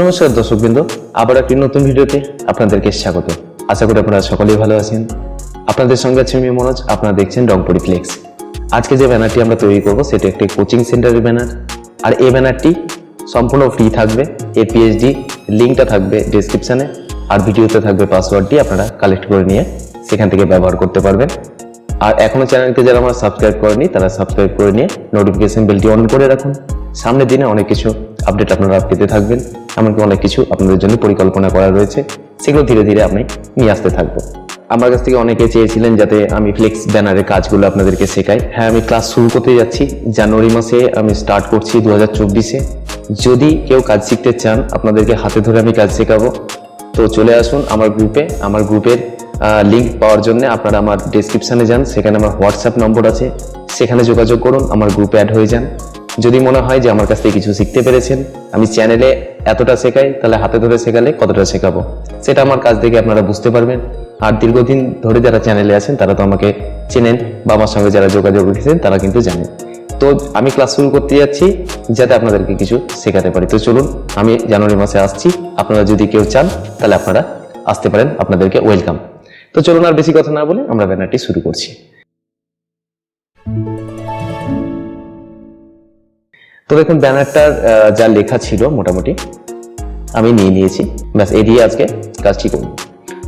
নমস্কার দর্শকবৃন্দ আবার একটি নতুন ভিডিওতে আপনাদেরকে স্বাগত। আশা করি আপনারা সকলেই ভালো আছেন। আপনাদের সঙ্গে আছে আমি মনোজ, আপনারা দেখছেন রংপুরি ফ্লেক্স। আজকে যে ব্যানারটি আমরা তৈরি করব, সেটি একটি কোচিং সেন্টারের ব্যানার। আর এই ব্যানারটি সম্পূর্ণ ফ্রি থাকবে এর পিএইচডি লিঙ্কটা থাকবে ডিসক্রিপশানে আর ভিডিওতে থাকবে পাসওয়ার্ডটি আপনারা কালেক্ট করে নিয়ে সেখান থেকে ব্যবহার করতে পারবেন। আর এখনও চ্যানেলকে যারা আমার সাবস্ক্রাইব করেনি, তারা সাবস্ক্রাইব করে নিয়ে নোটিফিকেশন বেলটি অন করে রাখুন। সামনের দিনে অনেক কিছু আপডেট আপনারা পেতে থাকবেন। এমনকি অনেক কিছু আপনাদের জন্য পরিকল্পনা করা রয়েছে, সেগুলো ধীরে ধীরে আপনি নিয়ে আসতে থাকব। আমার কাছ থেকে অনেকে চেয়েছিলেন যাতে আমি ফ্লেক্স ব্যানারের কাজগুলো আপনাদেরকে শেখাই। হ্যাঁ আমি ক্লাস শুরু করতে যাচ্ছি। জানুয়ারি মাসে আমি স্টার্ট করছি দু হাজার চব্বিশে। যদি কেউ কাজ শিখতে চান, আপনাদেরকে হাতে ধরে আমি কাজ শেখাবো। তো চলে আসুন আমার গ্রুপে আমার গ্রুপের লিঙ্ক পাওয়ার জন্য আপনারা আমার ডেসক্রিপশানে যান। সেখানে আমার হোয়াটসঅ্যাপ নম্বর আছে। সেখানে যোগাযোগ করুন, আমার গ্রুপে অ্যাড হয়ে যান। যদি মনে হয় যে আমার কাছ থেকে কিছু শিখতে পেরেছেন, আমি চ্যানেলে এতটা শেখাই, তাহলে হাতে ধরে শেখালে কতটা শেখাবো? সেটা আমার কাজ থেকে আপনারা বুঝতে পারবেন। আর দীর্ঘদিন ধরে যারা চ্যানেলে আছেন, তারা তো আমাকে চেনেন বা আমার সঙ্গে যারা যোগাযোগ রেখেছেন, তারা কিন্তু জানেন। তো আমি ক্লাস শুরু করতে যাচ্ছি, যাতে আপনাদেরকে কিছু শেখাতে পারি। তো চলুন, আমি জানুয়ারি মাসে আসছি। আপনারা যদি কেউ চান, তাহলে আপনারা আসতে পারেন। আপনাদেরকে ওয়েলকাম তো চলুন আর বেশি কথা না বলে আমরা ব্যানারটি শুরু করছি। তো দেখুন ব্যানারটার যা লেখা ছিল মোটামুটি, আমি নিয়ে নিয়েছি। ব্যাস এই দিয়ে আজকে কাজটি করব।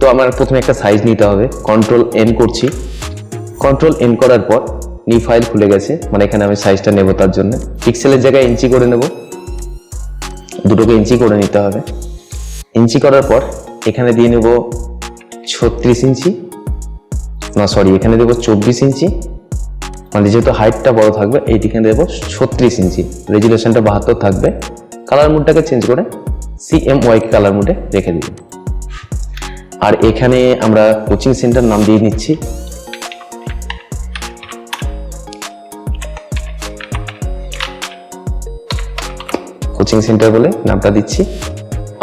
তো আমার প্রথমে একটা সাইজ নিতে হবে। কন্ট্রোল এন করছি। কন্ট্রোল এন করার পর নিউ ফাইল খুলে গেছে। মানে এখানে আমি সাইজটা নেব তার জন্য। পিক্সেলের জায়গায় ইঞ্চি করে নেব। দুটোকে ইঞ্চি করে নিতে হবে। ইঞ্চি করার পর এখানে দিয়ে নেব ছত্রিশ ইঞ্চি। না সরি এখানে দেবো চব্বিশ ইঞ্চি। মানে যেহেতু হাইটটা বড় থাকবে এইটিখানে দেবো ছত্রিশ ইঞ্চি। রেজুলেশনটা বাহাত্তর থাকবে। কালার মুডটাকে চেঞ্জ করে সিএম ওয়াই কালার মুডে রেখে দিব। আর এখানে আমরা কোচিং সেন্টার নাম দিয়ে নিচ্ছি। কোচিং সেন্টার বলে নামটা দিচ্ছি।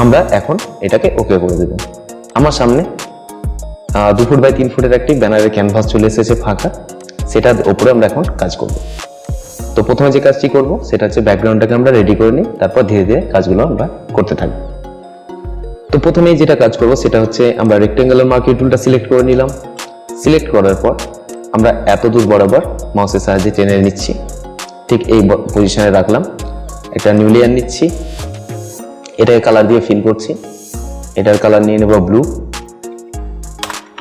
আমরা এখন এটাকে ওকে করে দেব। আমার সামনে দু ফুট বাই তিন ফুটের একটি ব্যানারের ক্যানভাস চলে এসেছে ফাঁকা। সেটার ওপরে আমরা এখন কাজ করব। তো প্রথমে যে কাজটি করব, সেটা হচ্ছে ব্যাকগ্রাউন্ডটাকে আমরা রেডি করে নিই, তারপর ধীরে ধীরে কাজগুলো আমরা করতে থাকব তো প্রথমেই যেটা কাজ করব, সেটা হচ্ছে আমরা রেক্টেঙ্গুলার মার্কেট টুলটা সিলেক্ট করে নিলাম। সিলেক্ট করার পর আমরা এত দূর বরাবর মাউসের সাহায্যে টেনে নিচ্ছি। ঠিক এই পজিশনে রাখলাম। একটা নিউলিয়ান নিচ্ছি। এটাকে কালার দিয়ে ফিল করছি। এটার কালার নিয়ে নেব blue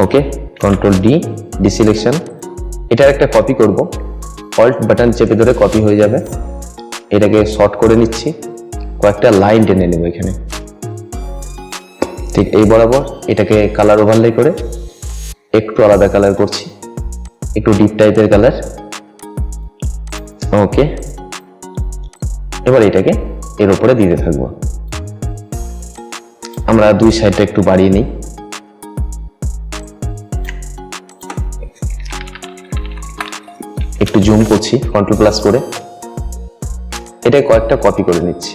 okay control D deselection এটার একটা কপি করব। অল্ট বাটন চেপে ধরে কপি হয়ে যাবে। এটাকে শর্ট করে নিচ্ছি। কয়েকটা লাইন টেনে নেব এখানে। ঠিক এই বরাবর এটাকে কালার ওভারলে করে একটু আলাদা কালার করছি। একটু ডিপ টাইপের কালার ওকে এবার এটাকে এর উপরে দিতে থাকব। আমরা দুই সাইডটা একটু বাড়িয়ে নিই। জুম করছি কন্ট্রোল প্লাস করে। এটা কয়েকটা কপি করে নিচ্ছি।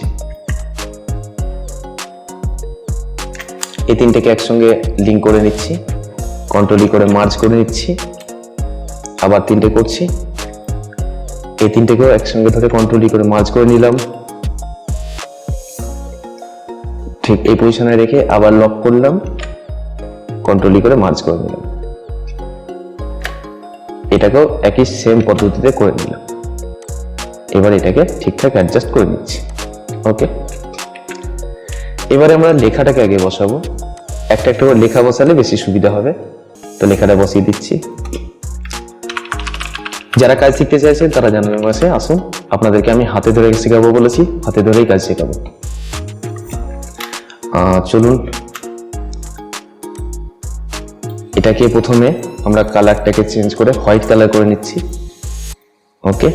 এই তিনটেকে একসঙ্গে লিঙ্ক করে নিচ্ছি কন্ট্রোল করে মার্জ করে নিচ্ছি, আবার তিনটে করছি। এই তিনটেকেও একসঙ্গে ধরে কন্ট্রোল করে মার্জ করে নিলাম। ঠিক এই পজিশনে রেখে আবার লক করলাম কন্ট্রোল করে মার্জ করে নিলাম। এটাকেও একই সেম পদ্ধতিতে করে নিলাম। এবার এটাকে ঠিকঠাক অ্যাডজাস্ট করে নিচ্ছি। ওকে এবারে আমরা লেখাটাকে আগে বসাবো। একটা একটা করে লেখা বসালে বেশি সুবিধা হবে। তো লেখাটা বসিয়ে দিচ্ছি। যারা কাজ শিখতে চাইছেন, তারা জানুয়ারি মাসে আসুন। আপনাদেরকে আমি হাতে ধরে শেখাবো বলেছি। হাতে ধরেই কাজ শেখাবো। চলুন। এটাকে প্রথমে আমরা কালারটাকে চেঞ্জ করে হোয়াইট কালার করে নিচ্ছি। ওকে?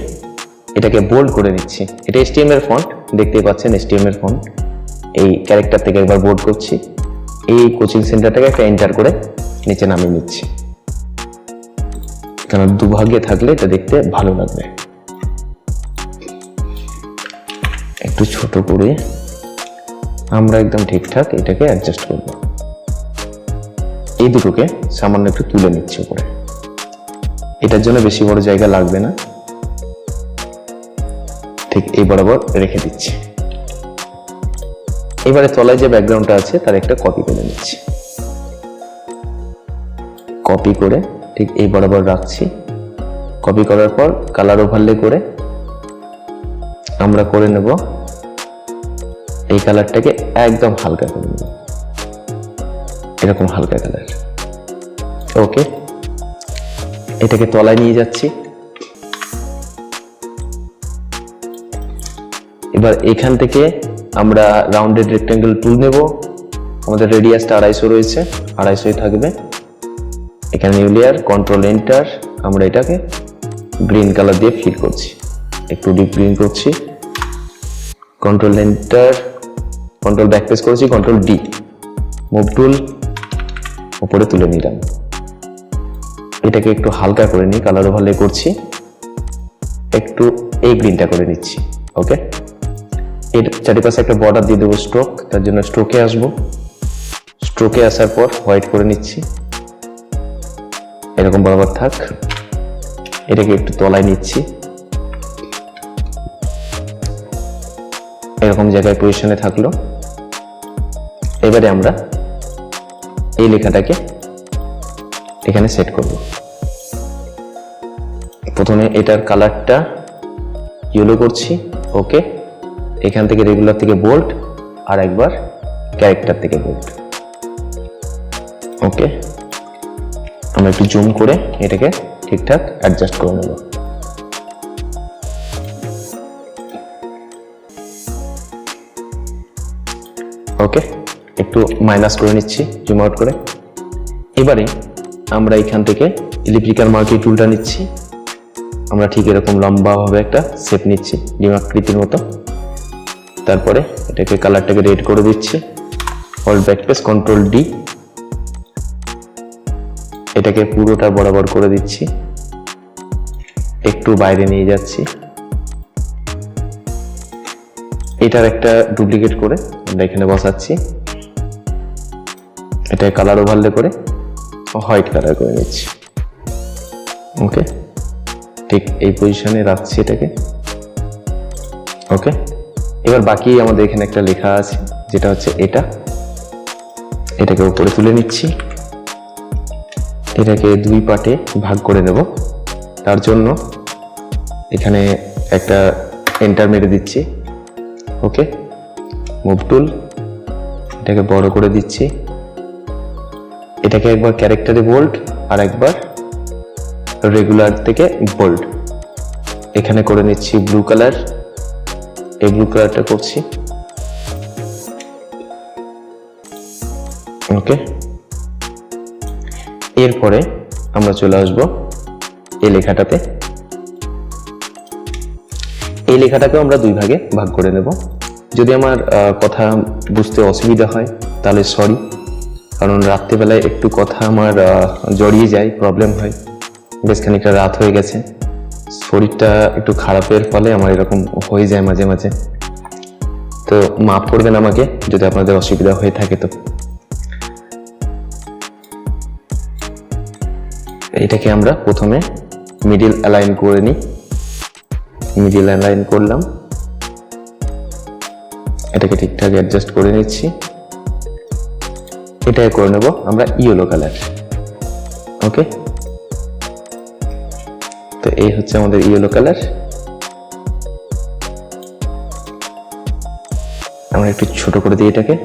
এটাকে বোল্ড করে নিচ্ছি। এটা এসটিএম এর ফন্ট দেখতেই পাচ্ছেন এসটিএম এর ফন্ট এই ক্যারেক্টার থেকে একবার বোল্ড করছি। এই কোচিং সেন্টারটাকে একটা এন্টার করে নিচে নামিয়ে নিচ্ছি। কারণ দুভাগে থাকলে এটা দেখতে ভালো লাগবে। একটু ছোট করে আমরা একদম ঠিকঠাক এটাকে অ্যাডজাস্ট করব। এই দুটোকে সামান্য একটু তুলে নিচ্ছি উপরে। এটার জন্য বেশি বড় জায়গা লাগবে না। ঠিক এই বরাবর রেখে দিচ্ছি। এবারে তলায় যে ব্যাকগ্রাউন্ডটা আছে, তার একটা কপি করে নিচ্ছি। কপি করে ঠিক এই বরাবর রাখছি। কপি করার পর কালার ওভারলে করে আমরা করে নেব। এই কালারটাকে একদম হালকা করে নেব। এরকম হালকা কালার ওকে এটাকে তলায় নিয়ে যাচ্ছি। এবার এখান থেকে আমরা রাউন্ডেড রেক্টেঙ্গেল টুল নেব। আমাদের রেডিয়াসটা আড়াইশো রয়েছে, আড়াইশোই থাকবে। এখানে নিউ লেয়ার কন্ট্রোল এন্টার আমরা এটাকে গ্রিন কালার দিয়ে ফিল করছি। একটু ডিপ গ্রিন করছি। Control enter control back press করেছি কন্ট্রোল ডি মুভ টুল উপরে তুলে নিলাম। এটাকে একটু হালকা করে নিই কালার ওভারলে করছি। একটু এই গ্রিনটা করে নিচ্ছি ওকে এর চারিপাশে একটা বর্ডার দিয়ে দেবো স্ট্রোক তার জন্য স্ট্রোকে আসব। স্ট্রোকে আসার পর হোয়াইট করে নিচ্ছি। এরকম বরাবর থাক। এটাকে একটু তলায় নিচ্ছি। এরকম জায়গায় পজিশনে থাকল। এবারে আমরা এই লেখাটাকে এখানে সেট করব। প্রথমে এটার কালারটা ইয়েলো করছি ওকে এখান থেকে রেগুলার থেকে বোল্ট আর একবার ক্যারেক্টার থেকে বোল্ট ওকে আমরা একটু জুম করে এটাকে ঠিকঠাক অ্যাডজাস্ট করে নেব। ওকে একটু মাইনাস করে নিচ্ছি জুম আউট করে। এবারে আমরা এখান থেকে ইলেকট্রিক্যাল মার্কি টুলটা নিচ্ছি। আমরা ঠিক এরকম লম্বাভাবে একটা শেপ নিচ্ছি ডিমাকৃতির মতো। তারপরে এটাকে কালারটাকে রেড করে দিচ্ছি। Alt back press control D এটাকে পুরোটা বরাবর করে দিচ্ছি। একটু বাইরে নিয়ে যাচ্ছি। এটার একটা ডুপ্লিকেট করে আমরা এখানে বসাচ্ছি। এটা কালার ওভারলে করে হোয়াইট কালার করে নিচ্ছি। ওকে ঠিক এই পজিশনে রাখছি এটাকে। ওকে এবার বাকি আমাদের এখানে একটা লেখা আছে, যেটা হচ্ছে এটা। এটাকে উপরে তুলে নিচ্ছি। এটাকে দুই পার্টে ভাগ করে নেব। তার জন্য এখানে একটা এন্টার মেরে দিচ্ছি। ওকে মুভ টুল এটাকে বড় করে দিচ্ছি। এটাকে একবার ক্যারেক্টারে বোল্ড আর একবার রেগুলার থেকে বোল্ড এখানে করে নিচ্ছি ব্লু কালার এই ব্লু কালারটা করছি। ওকে এরপরে আমরা চলে আসব এই লেখাটাতে। এই লেখাটাকেও আমরা দুই ভাগে ভাগ করে নেব। যদি আমার কথা বুঝতে অসুবিধা হয়, তাহলে সরি কারণ রাত্রিবেলায় একটু কথা আমার জড়িয়ে যায় প্রবলেম হয়। বেশ খানিকটা রাত হয়ে গেছে। শরীরটা একটু খারাপের ফলে আমার এরকম হয়ে যায় মাঝে মাঝে। তো মাফ করবেন আমাকে যদি আপনাদের অসুবিধা হয়ে থাকে তো। এটাকে আমরা প্রথমে মিডিল অ্যালাইন করে নিই। মিডিল অ্যালাইন করলাম। এটাকে ঠিকঠাক অ্যাডজাস্ট করে নিচ্ছি। এটাকে করে নেব, আমরা ইয়েলো কালার ওকে তো এই হচ্ছে আমাদের ইয়েলো কালার আমরা একটু ছোট করে দিই এটাকে।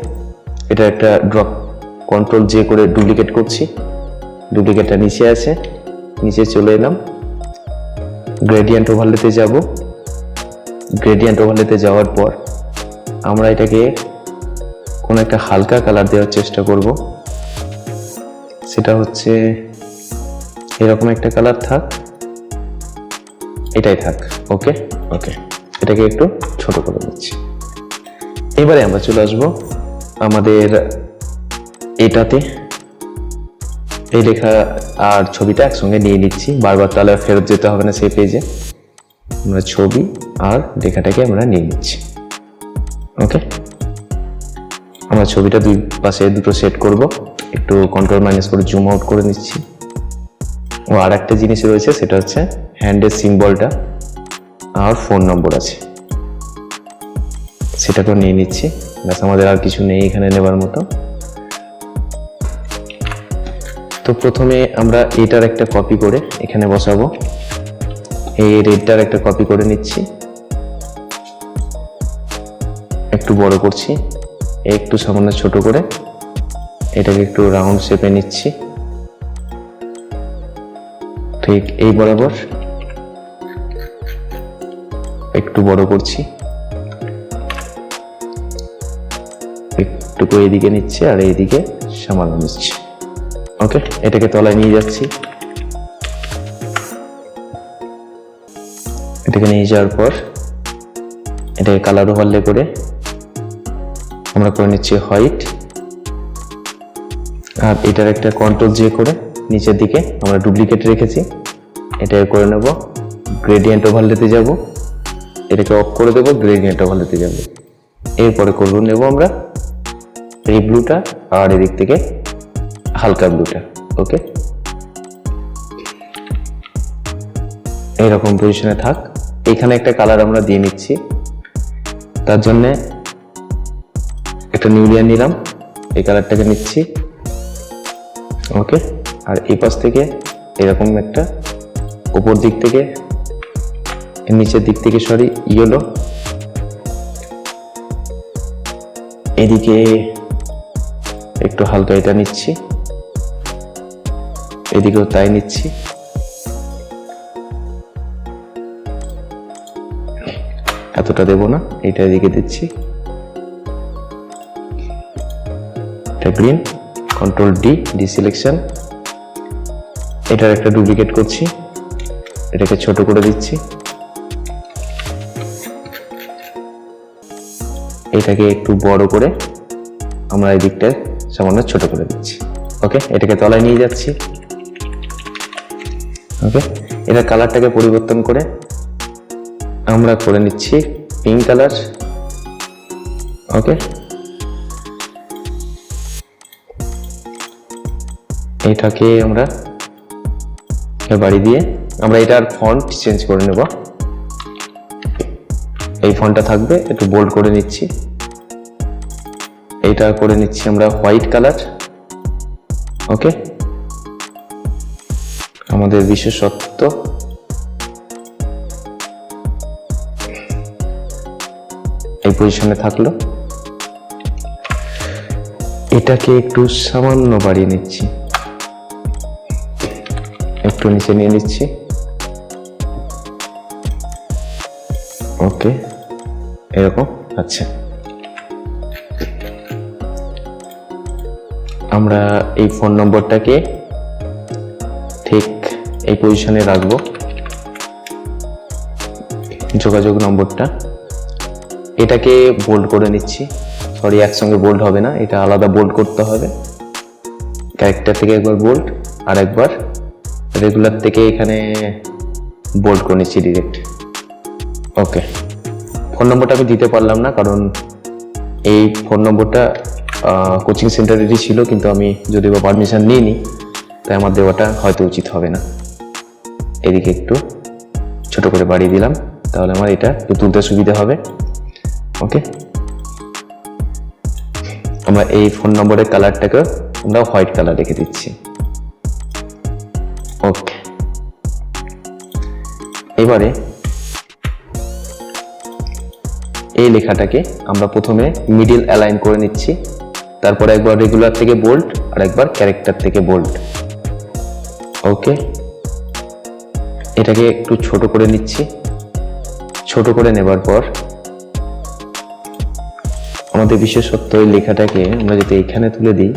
এটা একটা ড্রপ কন্ট্রোল যে করে ডুপ্লিকেট করছি। ডুপ্লিকেটটা নিচে আছে। নিচে চলে এলাম। গ্রেডিয়েন্ট ওভারলেতে যাব। গ্রেডিয়েন্ট ওভারলেতে যাওয়ার পর আমরা এটাকে কোনো একটা হালকা কালার দেওয়ার চেষ্টা করব। সেটা হচ্ছে এরকম একটা কালার থাক। এটাই থাক ওকে ওকে এটাকে একটু ছোট করে দিচ্ছি এবারে আমরা চলে আসব আমাদের এটাতে। এই লেখা আর ছবিটা একসঙ্গে নিয়ে নিচ্ছি। বারবার তাহলে ফেরত যেতে হবে না সেই পেজে আমরা ছবি আর লেখাটাকে আমরা নিয়ে নিচ্ছি ওকে আমরা ছবিটা দুই পাশে দুটো সেট করব। একটু কন্ট্রোল মাইনাস করে জুম আউট করে নিচ্ছি। ও আর একটা জিনিস রয়েছে, সেটা হচ্ছে হ্যান্ডের সিম্বলটা আর ফোন নম্বর আছে। সেটাকেও নিয়ে নিচ্ছি। ব্যাস, আমাদের আর কিছু নেই এখানে নেবার মতো। তো প্রথমে আমরা এটার একটা কপি করে এখানে বসাবো। এই রেডটার একটা কপি করে নিচ্ছি। একটু বড় করছি। একটু সামান্য ছোট করে এটাকে একটু রাউন্ড শেপে নিচ্ছি। ঠিক এই বরাবর একটু বড় করছি। একটু এইদিকে নিচ্ছে আর এইদিকে সামান্য নিচ্ছে। ওকে এটাকে তলায় নিয়ে যাচ্ছি। এটাকে নিয়ে যাওয়ার পর এটাকে কালার ওভারলে করে আমরা করে নিচ্ছি হোয়াইট আর এটার একটা কন্ট্রোল যে করে নিচের দিকে আমরা ডুপ্লিকেট রেখেছি। এটাকে করে নেব গ্রেডিয়েন্ট ওভারলেতে যাব। এটাকে অফ করে দেবো গ্রেডিয়েন্ট ওভারলেতে যাব। এরপরে করব, নেব আমরা এই ব্লুটা আর এদিক থেকে হালকা ব্লুটা ওকে এইরকম পজিশনে থাক। এখানে একটা কালার আমরা দিয়ে নিচ্ছি। তার জন্যে একটা নিউলিয়ান নিলাম। এই কালারটাকে নিচ্ছি। ওকে আর এই পাশ থেকে এরকম একটা উপর দিক থেকে নিচের দিক থেকে সরি ইয়েলো এদিকে একটু হালকা এটা নিচ্ছি। এদিকেও তাই নিচ্ছি। এতটা দেব না, এটা এদিকে দিচ্ছি। Green control D deselection এটার একটা ডুপ্লিকেট করছি। এটাকে ছোট করে দিচ্ছি। এটাকে একটু বড় করে আমরা এই দিকটা সামান্য ছোট করে দিচ্ছি। ওকে এটাকে তলায় নিয়ে যাচ্ছি। ওকে এটা কালারটাকে পরিবর্তন করে আমরা করে নিচ্ছি পিঙ্ক কালার ওকে এটাকে আমরা বাড়ি দিয়ে। আমরা এটার ফন্ট চেঞ্জ করে নেব। এই ফন্টটা থাকবে, একটু বোল্ড করে নিচ্ছি। এইটা করে নিচ্ছি আমরা হোয়াইট কালার ওকে আমাদের বিশেষত্ব। এই পজিশনে থাকল। এটাকে একটু সামান্য বাড়িয়ে নিচ্ছি। একটু নিচে নিয়ে নিচ্ছি। ওকে, এরকম আচ্ছা। আমরা এই ফোন নম্বরটাকে ঠিক এই পজিশনে রাখব। যোগাযোগ নম্বরটা। এটাকে বোল্ড করে নিচ্ছি। সরি একসঙ্গে বোল্ড হবে না, এটা আলাদা বোল্ড করতে হবে। ক্যারেক্টার থেকে একবার বোল্ড আর একবার রেগুলার থেকে এখানে বোল্ড করে নিচ্ছি ডিরেক্ট ওকে ফোন নম্বরটা আমি দিতে পারলাম না, কারণ এই ফোন নম্বরটা কোচিং সেন্টারেরই ছিল, কিন্তু আমি যদি বা পারমিশন নিইনি, তাই আমার দেওয়াটা হয়তো উচিত হবে না। এদিকে একটু ছোট করে বাড়িয়ে দিলাম, তাহলে আমার এটা একটু তুলতে সুবিধা হবে। ওকে আমরা এই ফোন নম্বরের কালারটাকে আমরা হোয়াইট কালার রেখে দিচ্ছি। ওকে এবারে এই লেখাটাকে আমরা প্রথমে মিডিল অ্যালাইন করে নিচ্ছি, তারপরে একবার রেগুলার থেকে বোল্ড আর একবার ক্যারেক্টার থেকে বোল্ড ওকে এটাকে একটু ছোট করে নিচ্ছি। ছোট করে নেবার পর আমাদের বিশেষত্ব এই লেখাটাকে আমরা যদি এখানে তুলে দিই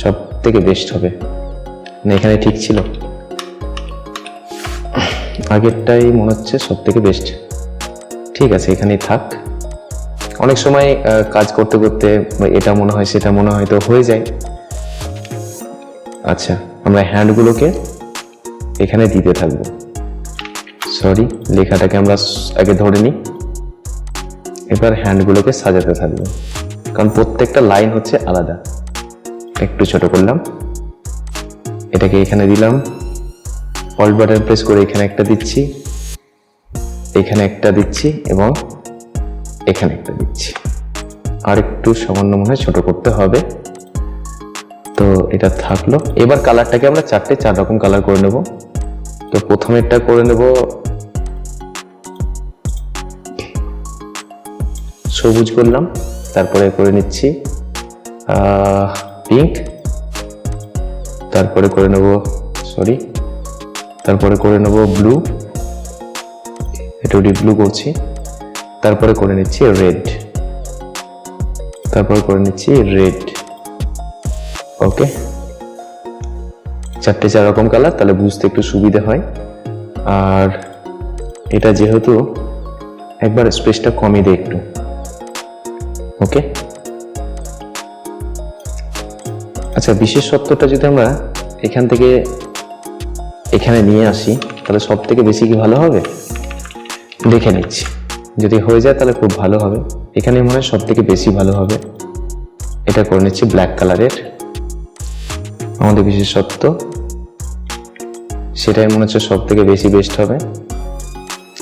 সব থেকে বেস্ট হবে। না, এখানে ঠিক ছিল। আগেরটাই মনে হচ্ছে সব থেকে বেস্ট ঠিক আছে, এখানেই থাক। অনেক সময় কাজ করতে করতে এটা মনে হয়, সেটা মনে হয় তো হয়ে যায়। আচ্ছা আমরা হ্যান্ডগুলোকে এখানে দিতে থাকব। সরি লেখাটাকে আমরা আগে ধরে নিই। এবার হ্যান্ডগুলোকে সাজাতে থাকব। কারণ প্রত্যেকটা লাইন হচ্ছে আলাদা। একটু ছোট করলাম। এটাকে এখানে দিলাম। অল্ট বাটন প্রেস করে এখানে একটা দিচ্ছি। এখানে একটা দিচ্ছি এবং এখানে একটা দিচ্ছি। আর একটু সামান্য মনে হয় ছোট করতে হবে। তো এটা থাকল। এবার কালারটাকে আমরা চারটে চার রকম কালার করে নেব। তো প্রথমেরটা করে নেব সবুজ করলাম তারপরে করে নিচ্ছি পিঙ্ক তারপরে করে নেব সরি তারপরে করে নেব ব্লু এটা ডিপ ব্লু করছি, তারপরে করে নিচ্ছি রেড তারপরে করে নিচ্ছি রেড ওকে চারটে চার রকম কালার তাহলে বুঝতে একটু সুবিধা হয়, আর এটা যেহেতু একবার স্পেসটা কমিয়ে দেয় একটু ওকে আচ্ছা বিশেষ সত্যটা যদি আমরা এখান থেকে এখানে নিয়ে আসি, তাহলে সব থেকে বেশি কি ভালো হবে? দেখে নিচ্ছি। যদি হয়ে যায় তাহলে খুব ভালো হবে। এখানে মনে হয় সব থেকে বেশি ভালো হবে। এটা করে নিচ্ছি ব্ল্যাক কালারের আমাদের বিশেষত্ব সেটাই মনে হচ্ছে সব থেকে বেশি বেস্ট হবে।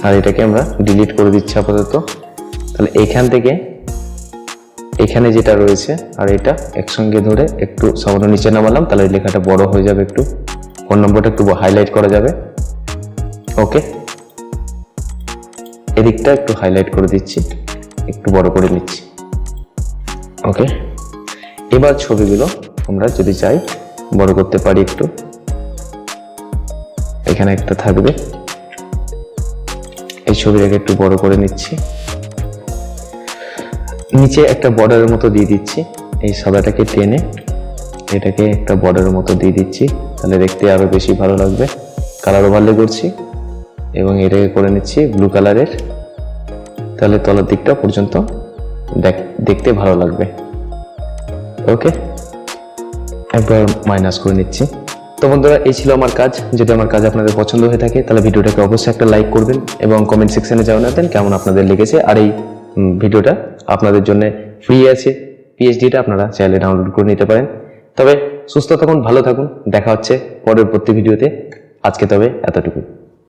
আর এটাকে আমরা ডিলিট করে দিচ্ছি আপাতত। তাহলে এখান থেকে এখানে যেটা রয়েছে, আর এটা একসঙ্গে ধরে একটু সামান্য নিচে নামালাম, তাহলে লেখাটা বড় হয়ে যাবে একটু। ফোন নম্বরটা একটু হাইলাইট করা যাবে। ওকে? এদিকটা একটু হাইলাইট করে দিচ্ছি, একটু বড় করে নিচ্ছি। ওকে? এবার ছবিগুলো আমরা যদি চাই, বড় করতে পারি একটু। এখানে একটা থাকবে। এই ছবিটাকে একটু বড় করে নিচ্ছি। নিচে একটা বর্ডারের মতো দিয়ে দিচ্ছি। এই সাদাটাকে টেনে এটাকে একটা বর্ডারের মতো দিয়ে দিচ্ছি। তাহলে দেখতে আরও বেশি ভালো লাগবে। কালার ওভারলে করছি এবং এটাকে করে নিচ্ছি ব্লু কালারের তাহলে তলার দিকটা পর্যন্ত দেখ- দেখতে ভালো লাগবে। ওকে একবার মাইনাস করে নিচ্ছি। তো বন্ধুরা, এই ছিল আমার কাজ। যদি আমার কাজ আপনাদের পছন্দ হয়ে থাকে, তাহলে ভিডিওটাকে অবশ্যই একটা লাইক করবেন এবং কমেন্ট সেকশনে জানাতেন কেমন আপনাদের লেগেছে। আর এই ভিডিওটা আপনাদের জন্য ফ্রি আছে। পিএইচডিটা আপনারা চাইলে ডাউনলোড করে নিতে পারেন। তবে সুস্থ থাকুন, ভালো থাকুন। দেখা হচ্ছে পরবর্তী ভিডিওতে। আজকে তবে এতটুকু